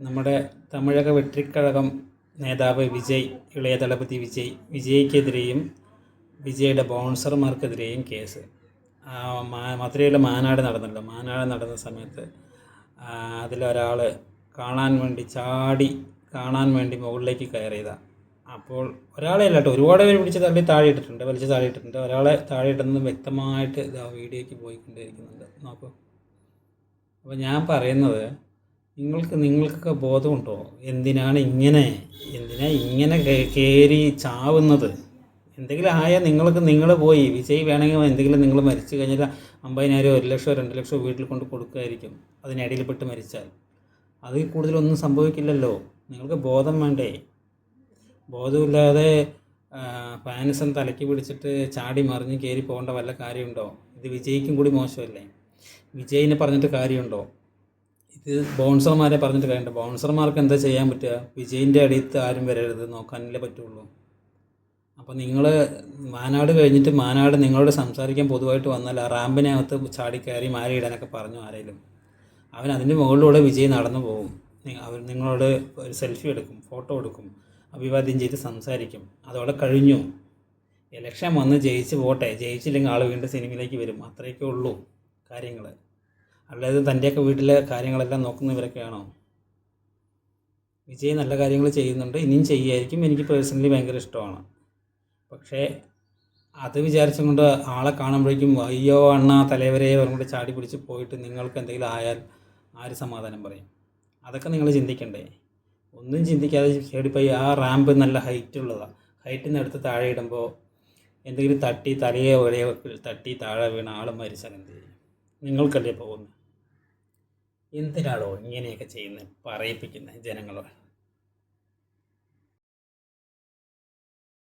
നമ്മുടെ തമിഴക വെട്രിക്കഴകം നേതാവ് വിജയ് ഇളയ ദളപതി വിജയ് വിജയ്ക്കെതിരെയും വിജയുടെ ബോൺസർമാർക്കെതിരെയും കേസ്. മധുരയിൽ മാനാട് നടന്നല്ലോ. മാനാട് നടന്ന സമയത്ത് അതിലൊരാൾ കാണാൻ വേണ്ടി ചാടി കാണാൻ വേണ്ടി മുകളിലേക്ക് കയറിയതാണ് അപ്പോൾ ഒരാളെ അല്ലാട്ടോ ഒരുപാട് പേര് പിടിച്ച് തള്ളി താഴെ ഇട്ടിട്ടുണ്ട് വലിച്ച് താഴെ ഇട്ടിട്ടുണ്ട് ഒരാളെ താഴെ ഇട്ടുന്നത് വ്യക്തമായിട്ട് ഇതാ വീഡിയോയ്ക്ക് പോയിക്കൊണ്ടിരിക്കുന്നുണ്ട് നോക്കൂ. അപ്പോൾ ഞാൻ പറയുന്നത് നിങ്ങൾക്ക് നിങ്ങൾക്കൊക്കെ ബോധമുണ്ടോ? എന്തിനാണ് ഇങ്ങനെ എന്തിനാ ഇങ്ങനെ കയറി ചാവുന്നത്? എന്തെങ്കിലും ആയാൽ നിങ്ങൾക്ക് നിങ്ങൾ പോയി. വിജയ് വേണമെങ്കിൽ എന്തെങ്കിലും നിങ്ങൾ മരിച്ചു കഴിഞ്ഞാൽ അമ്പതിനായിരം ഒരു ലക്ഷമോ രണ്ട് ലക്ഷമോ വീട്ടിൽ കൊണ്ട് കൊടുക്കുമായിരിക്കും. അതിനിടയിൽ പെട്ട് മരിച്ചാൽ. അതിൽ കൂടുതലൊന്നും സംഭവിക്കില്ലല്ലോ. നിങ്ങൾക്ക് ബോധം വേണ്ടേ? ബോധമില്ലാതെ പാനസം തലയ്ക്ക് പിടിച്ചിട്ട് ചാടി മറിഞ്ഞ് കയറി പോകേണ്ട വല്ല കാര്യമുണ്ടോ? ഇത് വിജയിക്കും കൂടി മോശമല്ലേ? വിജയിനെ പറഞ്ഞിട്ട് കാര്യമുണ്ടോ? ഇത് ബൗൺസർമാരെ പറഞ്ഞിട്ട് കാര്യമുണ്ട്. ബൗൺസർമാർക്ക് എന്താ ചെയ്യാൻ പറ്റുക? വിജയിന്റെ അടിയത്ത് ആരും വരരുത്. നോക്കാനല്ലേ പറ്റുള്ളൂ. അപ്പോൾ നിങ്ങൾ മാനാട് കഴിഞ്ഞിട്ട് മാനാട് നിങ്ങളോട് സംസാരിക്കാൻ പൊതുവായിട്ട് വന്നാൽ ആ റാമ്പിനകത്ത് ചാടി കയറി മാലയിടാനൊക്കെ പറഞ്ഞു ആരെങ്കിലും അവൻ അതിന്റെ മുകളിലൂടെ വിജയ് നടന്നു പോകും. അവർ നിങ്ങളോട് ഒരു സെൽഫി എടുക്കും ഫോട്ടോ എടുക്കും അഭിവാദ്യം ചെയ്ത് സംസാരിക്കും. അതോടെ കഴിഞ്ഞു. ഇലക്ഷൻ വന്ന് ജയിച്ച് പോട്ടെ. ജയിച്ചില്ലെങ്കിൽ ആൾ വീണ്ടും സിനിമയിലേക്ക് വരും. അത്രയൊക്കെ ഉള്ളൂ കാര്യങ്ങൾ അല്ലാതെ തന്റെയൊക്കെ വീട്ടിലെ കാര്യങ്ങളെല്ലാം നോക്കുന്ന ഇവരൊക്കെയാണോ? വിജയ് നല്ല കാര്യങ്ങൾ ചെയ്യുന്നുണ്ട് ഇനിയും ചെയ്യുമായിരിക്കും എനിക്ക് പേഴ്സണലി ഭയങ്കര ഇഷ്ടമാണ്. പക്ഷേ അത് വിചാരിച്ചും കൊണ്ട് ആളെ കാണുമ്പോഴേക്കും അയ്യോ അണ്ണ തലവരെ കൂടെ ചാടി പിടിച്ച് പോയിട്ട് നിങ്ങൾക്ക് എന്തെങ്കിലും ആയാൽ ആര് സമാധാനം പറയും. അതൊക്കെ നിങ്ങൾ ചിന്തിക്കണ്ടേ? ഒന്നും ചിന്തിക്കാതെ ചേടിപ്പോയി ആ റാമ്പ് നല്ല ഹൈറ്റ് ഉള്ളതാണ് ഹൈറ്റിൽ നിന്ന് എടുത്ത് താഴെ ഇടുമ്പോൾ എന്തെങ്കിലും തട്ടി തലയോ ഒരേ തട്ടി താഴെ വീണ ആൾ മരിച്ചാൽ എന്ത് ചെയ്യും? നിങ്ങൾക്കല്ലേ പോകുന്നത്? എന്തിനാണോ ഇങ്ങനെയൊക്കെ ചെയ്യുന്നത്? പറയിപ്പിക്കുന്നത് ജനങ്ങളോട്.